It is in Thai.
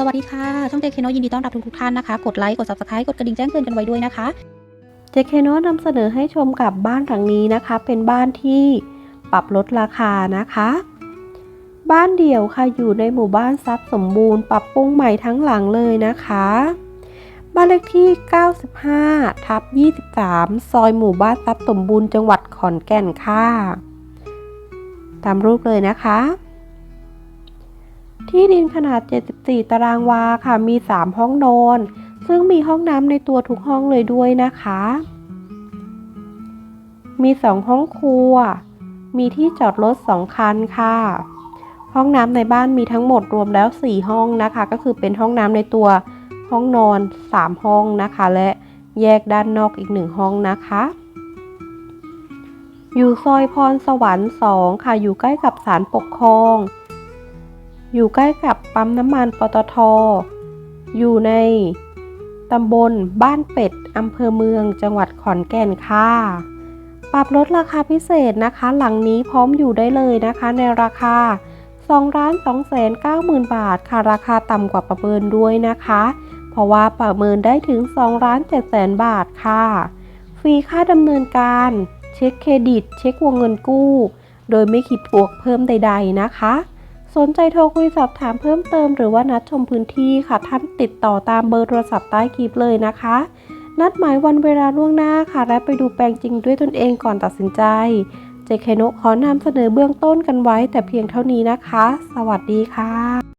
สวัสดีค่ะ ช่องเจเคโนยินดีต้อนรับทุกๆท่านนะคะ กดไลค์ กด subscribe กดกระดิ่งแจ้งเตือนกันไว้ด้วยนะคะ เจเคโนนำเสนอให้ชมกับบ้านหลังนี้นะคะ เป็นบ้านที่ปรับลดราคานะคะ บ้านเดี่ยวค่ะอยู่ในหมู่บ้านทรัพย์สมบูรณ์ ปรับปรุงใหม่ทั้งหลังเลยนะคะบ้านเลขที่ 95 ทับ 23 ซอยหมู่บ้านทรัพย์สมบูรณ์จังหวัดขอนแก่นค่ะ ตามรูปเลยนะคะ ที่ดินขนาด 74 ตารางวาค่ะ มี 3 ห้องนอน ซึ่งมีห้องน้ำในตัวทุกห้องเลยด้วยนะคะ มี 2 ห้องครัว มีที่จอดรถ 2 คันค่ะ ห้องน้ำในบ้านมีทั้งหมดรวมแล้ว 4 ห้องนะคะ ก็คือเป็นห้องน้ำในตัวห้องนอน 3 ห้องนะคะ และแยกด้านนอกอีก 1 ห้องนะคะอยู่ซอยพรสวรรค์ 2 ค่ะ อยู่ใกล้กับศาลปกครอง อยู่ใกล้กับปั๊มน้ำมันปตท อยู่ในตำบลบ้านเป็ดอำเภอเมืองจังหวัดขอนแก่นค่ะ ปรับลดราคาพิเศษนะคะ หลังนี้พร้อมอยู่ได้เลยนะคะ ในราคา2ล้าน2แสน9หมื่นบาทค่ะ ราคาต่ำกว่าประเมินด้วยนะคะ เพราะว่าประเมินได้ถึง2ล้าน7แสนบาทค่ะ ฟรีค่าดำเนินการ เช็คเครดิต เช็ควงเงินกู้ โดยไม่คิดบวกเพิ่มใด ๆ นะคะ สนใจโทรคุยสอบถามเพิ่มเติมหรือว่านัดชมพื้นที่ค่ะ ท่านติดต่อตามเบอร์โทรศัพท์ใต้คลิปเลยนะคะ นัดหมายวันเวลาล่วงหน้าค่ะ และไปดูแปลงจริงด้วยตนเองก่อนตัดสินใจ เจเคโนขอนำเสนอเบื้องต้นกันไว้แต่เพียงเท่านี้นะคะ สวัสดีค่ะ